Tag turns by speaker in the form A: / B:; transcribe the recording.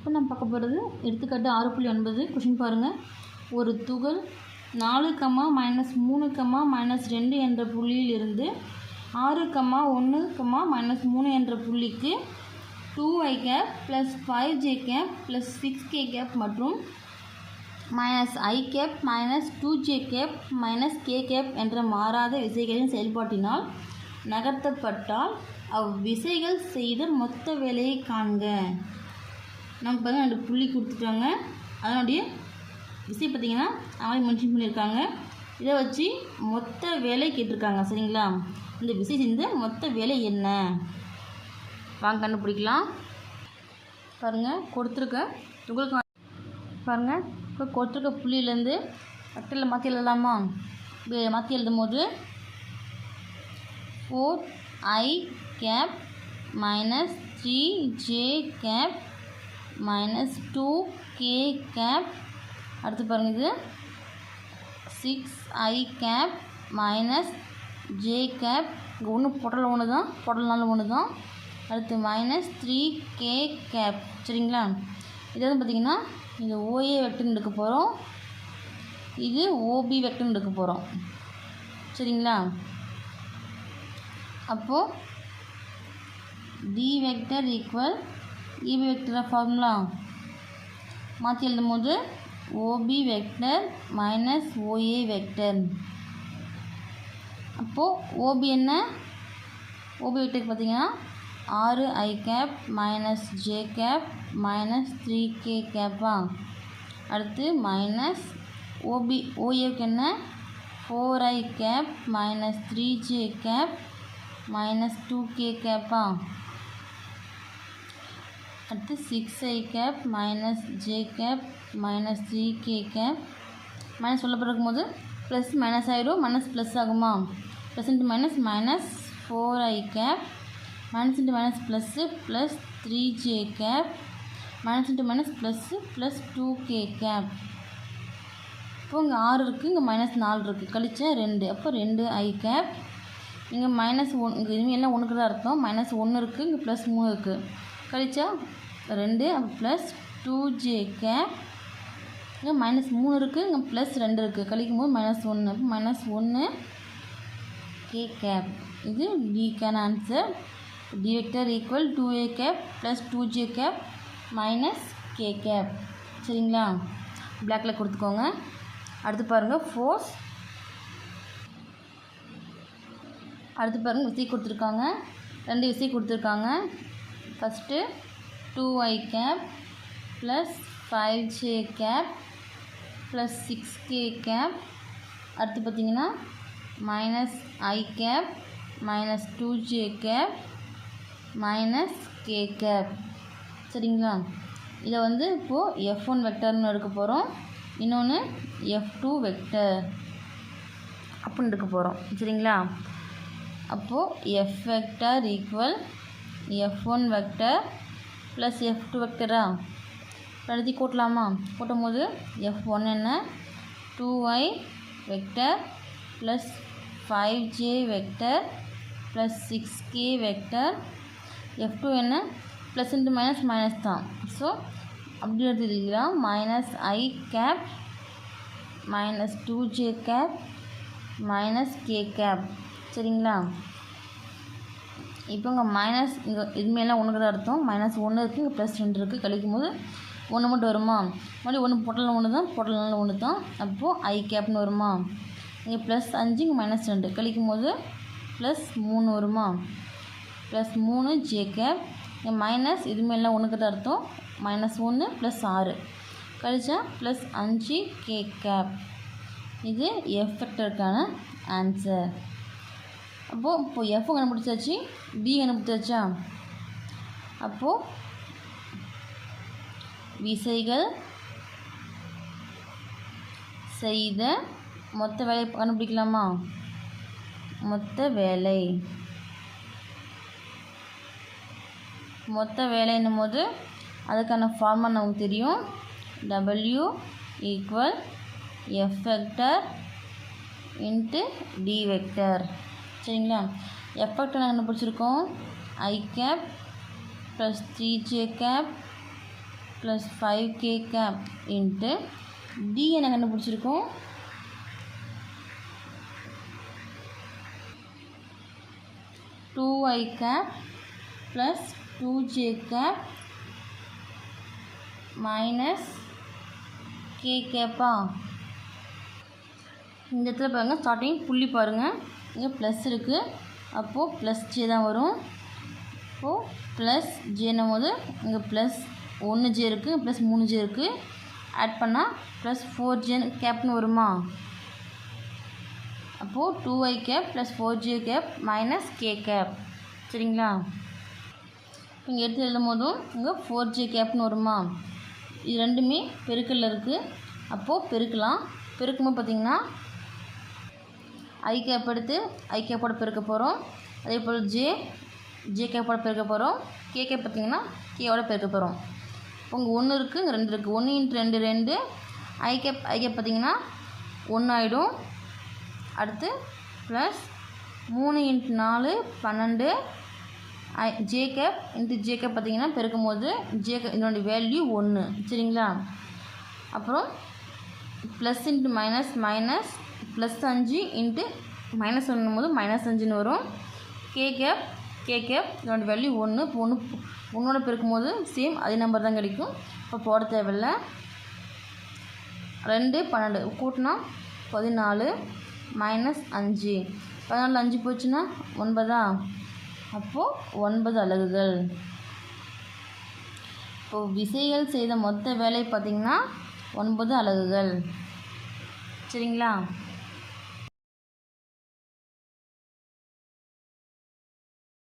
A: இப்போ நம்ம பார்க்க போகிறது எடுத்துக்காட்டு ஆறு புள்ளி ஒன்பது. கொஷின் பாருங்கள் ஒரு துகள் நாலு கம்மா மைனஸ் மூணு கம்மா மைனஸ் ரெண்டு என்ற புள்ளியில் இருந்து ஆறு கம்மா ஒன்று கம்மா மைனஸ் மூணு என்ற புள்ளிக்கு two i cap plus five j cap plus six k cap மற்றும் minus i cap minus two j cap minus k cap என்ற மாறாத விசைகளின் செயல்பாட்டினால் நகர்த்தப்பட்டால் அவ்விசைகள் செய்த மொத்த வேலையை காண்க. நமக்கு பார்த்தீங்கன்னா ரெண்டு புள்ளி கொடுத்துட்டாங்க. அதனுடைய விசை பார்த்திங்கன்னா அவங்களே மென்ஷன் பண்ணியிருக்காங்க. இதை வச்சு மொத்த வேலை கேட்டிருக்காங்க சரிங்களா? இந்த விசை செஞ்ச மொத்த வேலை என்ன? வாங்க கண்டுபிடிக்கலாம். பாருங்கள் கொடுத்துருக்க. உங்களுக்கு பாருங்கள் இப்போ கொடுத்துருக்க புள்ளியிலேருந்து வெக்டரில் மாற்றி எழுதலாமா? மாற்றி எழுதும் போது four i cap minus three j cap minus two k cap அடுத்து பாருங்கள் இது. Six i cap minus j cap இங்கே ஒன்று பொடல் ஒன்று தான் பொடல்னாலும் ஒன்று தான் அடுத்து மைனஸ் த்ரீ கே கேப் சரிங்களா? இது வந்து பார்த்திங்கன்னா இது ஓஏ வெக்டர்னு எடுக்க போகிறோம் இது ஓபி வெக்டர்னு எடுக்க போகிறோம் சரிங்களா? அப்போது d vector equal AB vector formula. மாற்றி எழுதும் போது OB vector minus OA vector. அப்போது ஓபி என்ன? ஓபி வெக்டர் பார்த்தீங்கன்னா ஆறு i cap minus j cap minus three k கேப்பா அடுத்து மைனஸ் ஓபி ஓஏக்கு என்ன? Four i cap minus three j cap minus two k கேப்பா அடுத்து six i cap minus j cap minus g k cap minus உள்ள பிறக்கும் போது plus minus ஆகிடும் மைனஸ் ப்ளஸ் ஆகுமா? Plus into minus minus four i cap minus into minus plus plus three j cap minus into minus plus plus two k cap இப்போ இங்கே ஆறு இருக்குது இங்கே மைனஸ் நாலு இருக்குது கழிச்சா ரெண்டு. அப்போ ரெண்டு ஐ கேப் இங்கே மைனஸ் ஒன் இங்கே இனிமேல் எல்லாம் ஒன்றுக்கு தான் அர்த்தம்? மைனஸ் ஒன்று இருக்குது இங்கே ப்ளஸ் மூணு இருக்குது கழிச்சா ரெண்டு ப்ளஸ் டூ ஜே கேப் இங்கே மைனஸ் மூணு இருக்குது இங்கே ப்ளஸ் ரெண்டு இருக்குது கழிக்கும் போது மைனஸ் ஒன்று அப்போ மைனஸ் ஒன்று கே கேப் இது டிக்கான answer d vector equal two a cap plus two j cap minus k cap சரிங்களா? பிளாக்கில் கொடுத்துக்கோங்க. அடுத்து பாருங்கள் ஃபோர்ஸ் அடுத்து பாருங்கள் விசை கொடுத்துருக்காங்க. ரெண்டு விசை கொடுத்துருக்காங்க. First two i cap plus five j cap plus six k cap அடுத்து பார்த்தீங்கன்னா minus i cap minus two j cap minus k cap சரிங்களா? இதை வந்து இப்போது எஃப் ஒன் வெக்டர்னு எடுக்க போகிறோம் இன்னொன்று எஃப் டூ வெக்டர் அப்படின்னு எடுக்க போகிறோம் சரிங்களா? அப்போது f vector equal f one vector plus f two வெக்டரா எழுதி கூட்டலாமா? கூட்டும் போது எஃப் ஒன் என்ன? Two y vector plus five j vector plus six k vector f two என்ன? ப்ளஸ் இன்ட்டு மைனஸ் மைனஸ் தான் ஸோ அப்படி எடுத்துக்கிட்டீங்களா minus i cap minus two j cap minus k cap சரிங்களா? இப்போ இங்கே மைனஸ் இங்கே இதுமாரிலாம் ஒன்றுக்கு தான் அர்த்தம். மைனஸ் ஒன்று இருக்குது இங்கே ப்ளஸ் ரெண்டு இருக்குது கழிக்கும் போது ஒன்று மட்டும் வருமா? மறுபடியும் ஒன்று பொட்டலில் ஒன்று தான் பொட்டலில் ஒன்று தான் அப்போது ஐ கேப்னு வருமா? இங்கே ப்ளஸ் அஞ்சு இங்கே மைனஸ் ரெண்டு. கழிக்கும் போது ப்ளஸ் மூணு வருமா? ப்ளஸ் மூணு ஜே கேப் இங்கே மைனஸ் இதுமாரிலாம் ஒன்றுக்கு தான் அர்த்தம். மைனஸ் ஒன்று ப்ளஸ் ஆறு. கழிச்சா ப்ளஸ் அஞ்சு கே கேப் இது எஃபெக்டருக்கான ஆன்சர் அப்போது இப்போ எஃப் கண்டுபிடிச்சாச்சு டி கண்டுபிடிச்சாச்சா? அப்போது விசைகள் செய்த மொத்த வேலை கண்டுபிடிக்கலாமா? மொத்த வேலை. மொத்த வேலைன்னும் போது அதுக்கான ஃபார்முலா நமக்கு தெரியும். W equal f vector into d vector சரிங்களா? எஃப் வெக்டர் நாங்கள் கண்டுபிடிச்சிருக்கோம் i cap plus three j cap plus five k cap into d என்ன கண்டுபிடிச்சிருக்கோம் two i cap plus two j cap minus k கேப்பா இந்த இடத்துல பாருங்கள் ஸ்டார்டிங் புள்ளி பாருங்கள் இங்கே ப்ளஸ் இருக்குது அப்போது ப்ளஸ் ஜே தான் வரும். அப்போது ப்ளஸ் ஜேன்னும் போது இங்கே ப்ளஸ் ஒன்று ஜே இருக்குது ப்ளஸ் மூணு ஜே இருக்குது ஆட் பண்ணால் ப்ளஸ் ஃபோர் ஜே கேப்னு வருமா? அப்போது two i cap plus four j cap minus k cap சரிங்களா? இங்கே எடுத்து எழுதும் போதும் இங்கே ஃபோர் ஜே கேப்னு வருமா? இது ரெண்டுமே பெருக்கல்ல இருக்குது அப்போது பெருக்கலாம். பெருக்கும்போது பார்த்திங்கன்னா ஐ கேப் எடுத்து ஐ கேப்போட பெருக்க போகிறோம் அதே போல் ஜே ஜே கேப்போட பெருக்க போகிறோம் கே கேப் பார்த்திங்கன்னா கேவோட பெருக்க போகிறோம் உங்கள் ஒன்று இருக்குது இங்கே ரெண்டு இருக்குது ஒன்று இன்ட்டு ரெண்டு ரெண்டு. ஐ கேப் ஐ கேப் பார்த்திங்கன்னா ஒன்று ஆகிடும் அடுத்து ப்ளஸ் மூணு இன்ட்டு நாலு பன்னெண்டு. I j cap into j cap பார்த்திங்கன்னா பெருக்கும் போது ஜே இதனுடைய வேல்யூ ஒன்று சரிங்களா? அப்புறம் plus into minus minus plus அஞ்சு இன்ட்டு மைனஸ் ஒன்றும் போது மைனஸ் அஞ்சுன்னு வரும். கே கேப் கே கேப் இதோட வேல்யூ ஒன்று இப்போ ஒன்று ஒன்றோட பெருக்கும் போது சேம் அதே நம்பர் தான் கிடைக்கும். இப்போ போட தேவையில்ல. ரெண்டு பன்னெண்டு. கூட்டினா பதினாலு மைனஸ் அஞ்சு. பதினாலு அஞ்சு போச்சுன்னா ஒன்பதா? அப்போது ஒன்பது அலகுகள். இப்போது விசைகள் செய்த மொத்த வேலை பார்த்திங்கன்னா ஒன்பது அலகுகள். சரிங்களா?